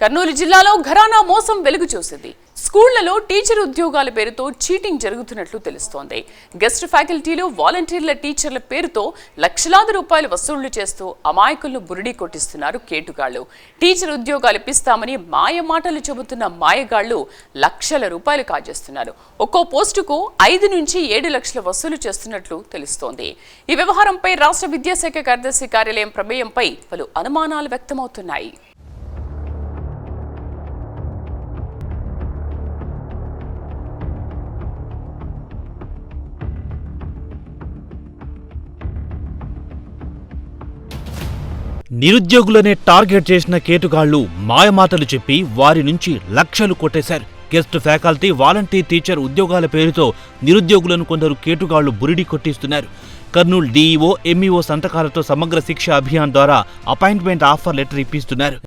కర్నూలు జిల్లాలో ఘరానా మోసం వెలుగు చూసింది. స్కూళ్ళలో టీచర్ ఉద్యోగాల పేరుతో చీటింగ్ జరుగుతున్నట్లు తెలుస్తోంది. గెస్ట్ ఫ్యాకల్టీలు వాలంటీర్ల టీచర్ల పేరుతో లక్షలాది రూపాయలు వసూళ్ళు చేస్తూ అమాయకులను బురిడి కొట్టిస్తున్నారు కేటుగాళ్ళు టీచర్ ఉద్యోగాలు ఇప్పిస్తామని మాయ మాటలు చెబుతున్న మాయగాళ్ళు లక్షల రూపాయలు కాజేస్తున్నారు. ఒక్కో పోస్టుకు ఐదు నుంచి ఏడు లక్షల వసూలు చేస్తున్నట్లు తెలుస్తోంది. ఈ వ్యవహారంపై రాష్ట్ర విద్యాశాఖ కార్యదర్శి కార్యాలయం ప్రమేయంపై పలు అనుమానాలు వ్యక్తమవుతున్నాయి. నిరుద్యోగులనే టార్గెట్ చేసిన కేటుగాళ్ళు మాయమాటలు చెప్పి వారి నుంచి లక్షలు కొట్టేశారు. గెస్ట్ ఫ్యాకల్టీ వాలంటీర్ టీచర్ ఉద్యోగాల పేరుతో నిరుద్యోగులను కొందరు కేటుగాళ్ళు బురిడి కొట్టిస్తున్నారు. కర్నూలు డీఈఓ ఎంఈఓ సంతకాలతో సమగ్ర శిక్ష అభియాన్ ద్వారా అపాయింట్మెంట్ ఆఫర్ లెటర్ ఇప్పిస్తున్నారు.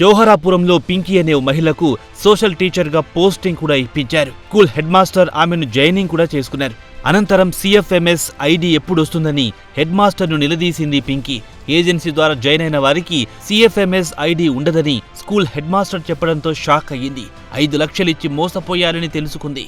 జోహరాపురంలో పింకీ అనే మహిళకు సోషల్ టీచర్గా పోస్టింగ్ కూడా ఇప్పించారు. స్కూల్ హెడ్ మాస్టర్ ఆమెను జాయినింగ్ కూడా చేసుకున్నారు. అనంతరం సిఎఫ్ఎంఎస్ ఐడి ఎప్పుడు వస్తుందని హెడ్ మాస్టర్ను నిలదీసింది పింకీ. ఏజెన్సీ ద్వారా జాయిన్ అయిన వారికి సిఎఫ్ఎంఎస్ ఐడి ఉండదని స్కూల్ హెడ్ మాస్టర్ చెప్పడంతో షాక్ అయ్యింది. ఐదు లక్షలిచ్చి మోసపోయారని తెలుసుకుంది.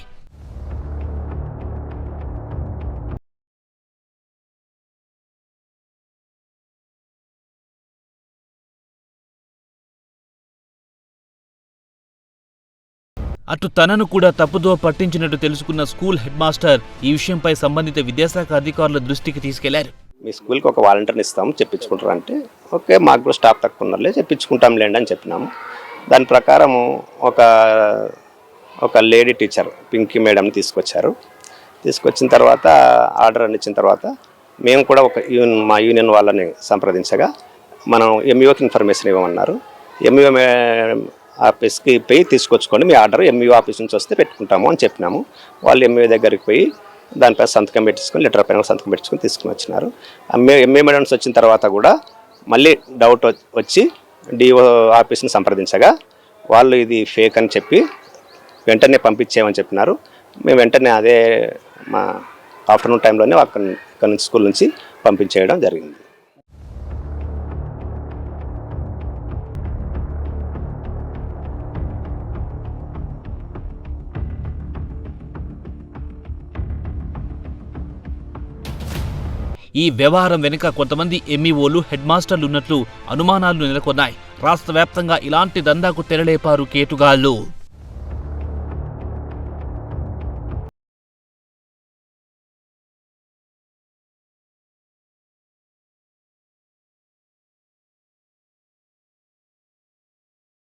అటు తనను కూడా తప్పుదో పట్టించినట్టు తెలుసుకున్న స్కూల్ హెడ్ మాస్టర్ ఈ విషయంపై సంబంధిత విద్యాశాఖ అధికారుల దృష్టికి తీసుకెళ్ళారు. మీ స్కూల్కి ఒక వాలంటీర్ని ఇస్తాము చెప్పించుకుంటారు అంటే ఓకే మాకు కూడా స్టాఫ్ తక్కువ ఉన్నారులే చెప్పించుకుంటాం లేండి అని చెప్పినాము. దాని ప్రకారము ఒక ఒక లేడీ టీచర్ పింకీ మేడం తీసుకొచ్చారు. తీసుకొచ్చిన తర్వాత ఆర్డర్ అని ఇచ్చిన తర్వాత మేము కూడా ఒక యూన్ మా యూనియన్ వాళ్ళని సంప్రదించగా మనం ఎంఈఓకి ఇన్ఫర్మేషన్ ఇవ్వమన్నారు. ఎంఈఓ ఆఫీస్కి పోయి తీసుకొచ్చుకోండి మీ ఆర్డర్ ఎంఈఓ ఆఫీస్ నుంచి వస్తే పెట్టుకుంటాము అని చెప్పినాము. వాళ్ళు ఎంఈఓ దగ్గరికి పోయి దానిపై సంతకం పెట్టించుకొని లెటర్ పైన సంతకం పెట్టించుకొని తీసుకుని వచ్చినారు. ఎంఏ ఎంఏ మేడమ్స్ వచ్చిన తర్వాత కూడా మళ్ళీ డౌట్ వచ్చి డిఓ ఆఫీస్ని సంప్రదించగా వాళ్ళు ఇది ఫేక్ అని చెప్పి వెంటనే పంపించేయమని చెప్పినారు. మేము వెంటనే అదే మా ఆఫ్టర్నూన్ టైంలోనే అక్కడ అక్కడ నుంచి స్కూల్ నుంచి పంపించేయడం జరిగింది. ఈ వ్యవహారం వెనుక కొంతమంది ఎంఈఓలు హెడ్ మాస్టర్లు ఉన్నట్లు అనుమానాలు నెలకొన్నాయి. రాష్ట్ర వ్యాప్తంగా ఇలాంటి దందాకు తెరలేపారు కేటుగాళ్ళు